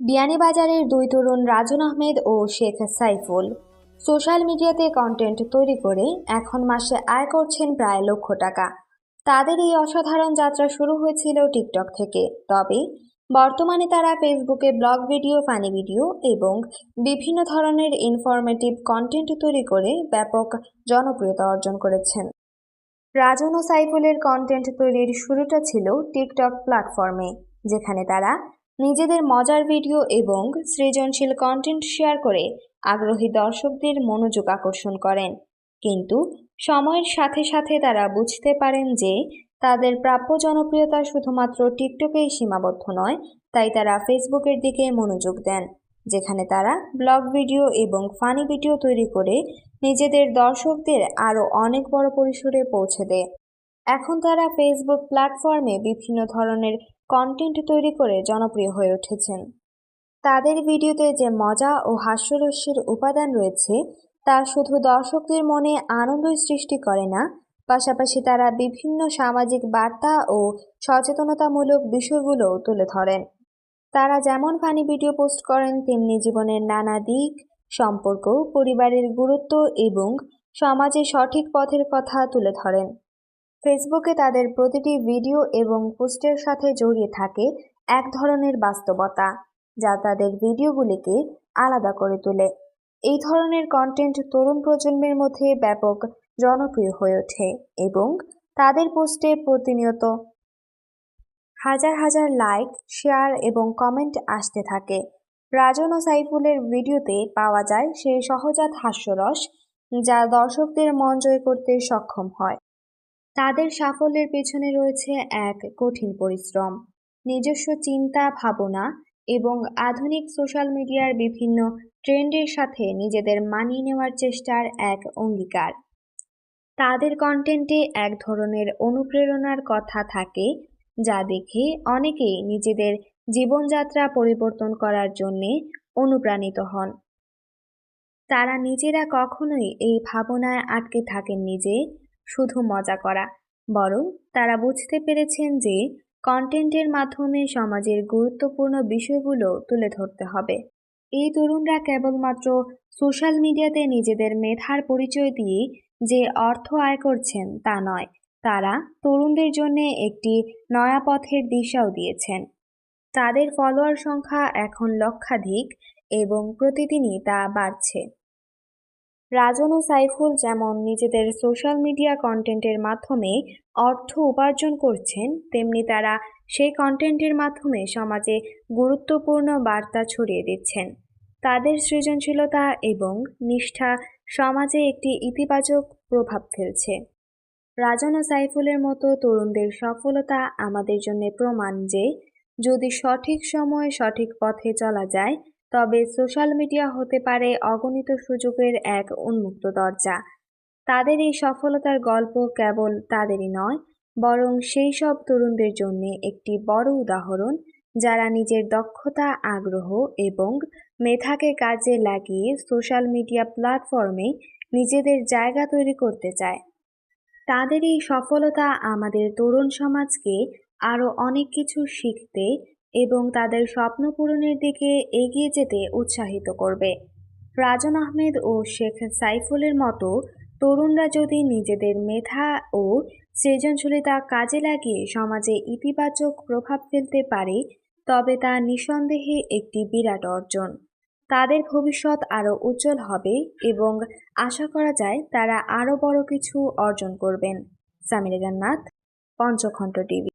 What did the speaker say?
বিয়ানীবাজারের দুই তরুণ রাজন আহমেদ ও শেখ সাইফুল। সোশ্যাল মিডিয়াতে কন্টেন্ট তৈরি করে এখন মাসে আয় করছেন প্রায় লক্ষ টাকা। তাদের এই অসাধারণ যাত্রা শুরু হয়েছিল টিকটক থেকে। তবে বর্তমানে তারা ফেসবুকে ব্লগ ভিডিও ফানি ভিডিও এবং বিভিন্ন ধরনের ইনফরমেটিভ কন্টেন্ট তৈরি করে ব্যাপক জনপ্রিয়তা অর্জন করেছেন। রাজন ও সাইফুলের কন্টেন্ট তৈরির শুরুটা ছিল টিকটক প্ল্যাটফর্মে যেখানে তারা নিজেদের মজার ভিডিও এবং সৃজনশীল কন্টেন্ট শেয়ার করে আগ্রহী দর্শকদের মনোযোগ আকর্ষণ করেন। কিন্তু সময়ের সাথে সাথে তারা বুঝতে পারেন যে তাদের প্রাপ্য জনপ্রিয়তা শুধুমাত্র টিকটকেই সীমাবদ্ধ নয়, তাই তারা ফেসবুকের দিকে মনোযোগ দেন, যেখানে তারা ব্লগ ভিডিও এবং ফানি ভিডিও তৈরি করে নিজেদের দর্শকদের আরও অনেক বড় পরিসরে পৌঁছে দেয়। এখন তারা ফেসবুক প্ল্যাটফর্মে বিভিন্ন ধরনের কন্টেন্ট তৈরি করে জনপ্রিয় হয়ে উঠেছেন। তাদের ভিডিওতে যে মজা ও হাস্যরস্যের উপাদান রয়েছে, তা শুধু দর্শকদের মনে আনন্দই সৃষ্টি করে না, পাশাপাশি তারা বিভিন্ন সামাজিক বার্তা ও সচেতনতামূলক বিষয়গুলোও তুলে ধরেন। তারা যেমন ফানি ভিডিও পোস্ট করেন, তেমনি জীবনের নানা দিক, সম্পর্ক, পরিবারের গুরুত্ব এবং সমাজে সঠিক পথের কথা তুলে ধরেন। ফেসবুকে তাদের প্রতিটি ভিডিও এবং পোস্টের সাথে জড়িয়ে থাকে এক ধরনের বাস্তবতা, যা তাদের ভিডিওগুলিকে আলাদা করে তোলে। এই ধরনের কন্টেন্ট তরুণ প্রজন্মের মধ্যে ব্যাপক জনপ্রিয় হয়ে ওঠে এবং তাদের পোস্টে প্রতিনিয়ত হাজার হাজার লাইক শেয়ার এবং কমেন্ট আসতে থাকে। রাজন ও সাইফুলের ভিডিওতে পাওয়া যায় সেই সহজাত হাস্যরস, যা দর্শকদের মন জয় করতে সক্ষম হয়। তাদের সাফল্যের পেছনে রয়েছে এক কঠিন পরিশ্রম, নিজস্ব চিন্তা, ভাবনা এবং আধুনিক সোশ্যাল মিডিয়ার বিভিন্ন ট্রেন্ডের সাথে নিজেদের মানিয়ে নেওয়ার চেষ্টার এক অঙ্গীকার। তাদের কন্টেন্টে এক ধরনের অনুপ্রেরণার কথা থাকে, যা দেখে অনেকেই নিজেদের জীবনযাত্রা পরিবর্তন করার জন্যে অনুপ্রাণিত হন। তারা নিজেরা কখনোই এই ভাবনায় আটকে থাকেননি যে শুধু মজা করা, বরং তারা বুঝতে পেরেছেন যে কন্টেন্টের মাধ্যমে সমাজের গুরুত্বপূর্ণ বিষয়গুলো তুলে ধরতে হবে। এই তরুণরা কেবলমাত্র সোশ্যাল মিডিয়াতে নিজেদের মেধার পরিচয় দিয়ে যে অর্থ আয় করছেন তা নয়, তারা তরুণদের জন্য একটি নয়া পথের দিশাও দিয়েছেন। তাদের ফলোয়ার সংখ্যা এখন লক্ষাধিক এবং প্রতিদিনই তা বাড়ছে। রাজন ও সাইফুল যেমন নিজেদের সোশ্যাল মিডিয়া কন্টেন্টের মাধ্যমে অর্থ উপার্জন করছেন, তেমনি তারা সেই কন্টেন্টের মাধ্যমে সমাজে গুরুত্বপূর্ণ বার্তা ছড়িয়ে দিচ্ছেন। তাদের সৃজনশীলতা এবং নিষ্ঠা সমাজে একটি ইতিবাচক প্রভাব ফেলছে। রাজন ও সাইফুলের মতো তরুণদের সফলতা আমাদের জন্য প্রমাণ যে, যদি সঠিক সময়ে সঠিক পথে চলা যায় তবে সোশ্যাল মিডিয়া হতে পারে অগণিত সুযোগের এক উন্মুক্ত দরজা। তাদের এই সফলতার গল্প কেবল তাদেরই নয়, বরং সেই সব তরুণদের জন্য একটি বড় উদাহরণ, যারা নিজের দক্ষতা, আগ্রহ এবং মেধাকে কাজে লাগিয়ে সোশ্যাল মিডিয়া প্ল্যাটফর্মে নিজেদের জায়গা তৈরি করতে চায়। তাদের এই সফলতা আমাদের তরুণ সমাজকে আরও অনেক কিছু শিখতে এবং তাদের স্বপ্ন পূরণের দিকে এগিয়ে যেতে উৎসাহিত করবে। রাজন আহমেদ ও শেখ সাইফুলের মতো তরুণরা যদি নিজেদের মেধা ও সৃজনশীলতা কাজে লাগিয়ে সমাজে ইতিবাচক প্রভাব ফেলতে পারে, তবে তা নিঃসন্দেহে একটি বিরাট অর্জন। তাদের ভবিষ্যৎ আরও উজ্জ্বল হবে এবং আশা করা যায় তারা আরও বড় কিছু অর্জন করবেন। সামিরা জান্নাত, পঞ্চখণ্ড টিভি।